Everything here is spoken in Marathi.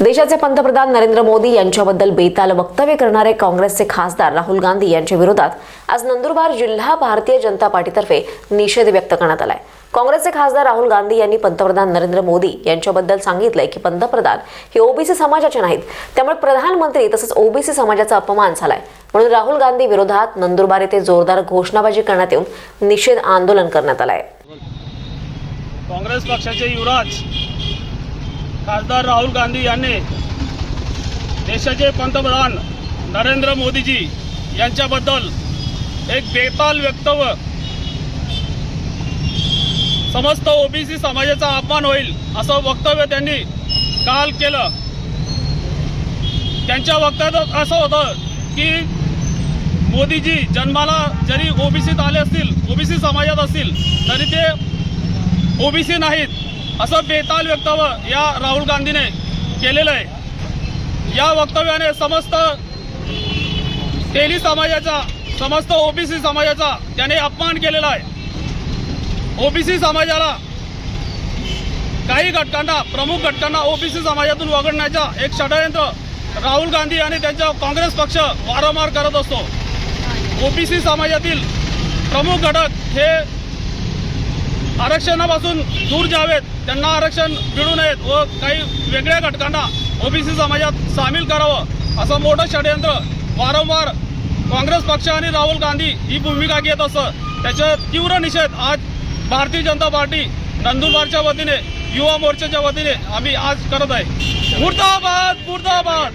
देशाचे पंतप्रधान नरेंद्र मोदी यांच्याबद्दल बेताल वक्तव्य करणारे काँग्रेसचे खासदार राहुल गांधी यांच्या विरोधात आज नंदुरबार जिल्हा भारतीय जनता पार्टीतर्फे निषेध व्यक्त करण्यात आलाय. काँग्रेसचे खासदार राहुल गांधी यांनी पंतप्रधान नरेंद्र मोदी यांच्याबद्दल सांगितलंय की पंतप्रधान हे ओबीसी समाजाचे नाहीत. त्यामुळे प्रधानमंत्री तसंच ओबीसी समाजाचा अपमान झालाय. म्हणून राहुल गांधी विरोधात नंदुरबार येथे जोरदार घोषणाबाजी करण्यात येऊन निषेध आंदोलन करण्यात आलंय. काँग्रेस पक्षाचे युवराज खासदार राहुल गांधी यांनी देशाचे पंतप्रधान नरेंद्र मोदीजी यांच्याबद्दल एक बेताल वक्तव्य. समस्त ओबीसी समाजाचा अपमान होईल असं वक्तव्य त्यांनी काल केलं. त्यांच्या वक्तव्यात असं होतं की मोदीजी जन्माला जरी ओबीसीत आले असतील ओबीसी समाजात असतील तरी ते ओबीसी नाहीत. असं बेताल वक्तव्य या राहुल गांधीने केलेलं आहे. या वक्तव्याने समस्त तेली समाजाचा समस्त ओबीसी समाजाचा त्याने अपमान केलेला आहे. ओबीसी समाजाला काही घटकांना प्रमुख घटकांना ओबीसी समाजातून वगळण्याचा एक षडयंत्र राहुल गांधी आणि त्यांचा काँग्रेस पक्ष वारंवार करत असतो. ओबीसी समाजातील प्रमुख घटक हे आरक्षणापासून दूर जावेत त्यांना आरक्षण मिळू नयेत व काही वेगळ्या घटकांना ओबीसी समाजात सामील करावं असं मोठं षडयंत्र वारंवार काँग्रेस पक्ष आणि राहुल गांधी ही भूमिका घेत असं त्याचा तीव्र निषेध आज भारतीय जनता पार्टी नंदुरबारच्या वतीने युवा मोर्चाच्या वतीने आम्ही आज करत आहे. मुर्दाबाद मुर्दाबाद!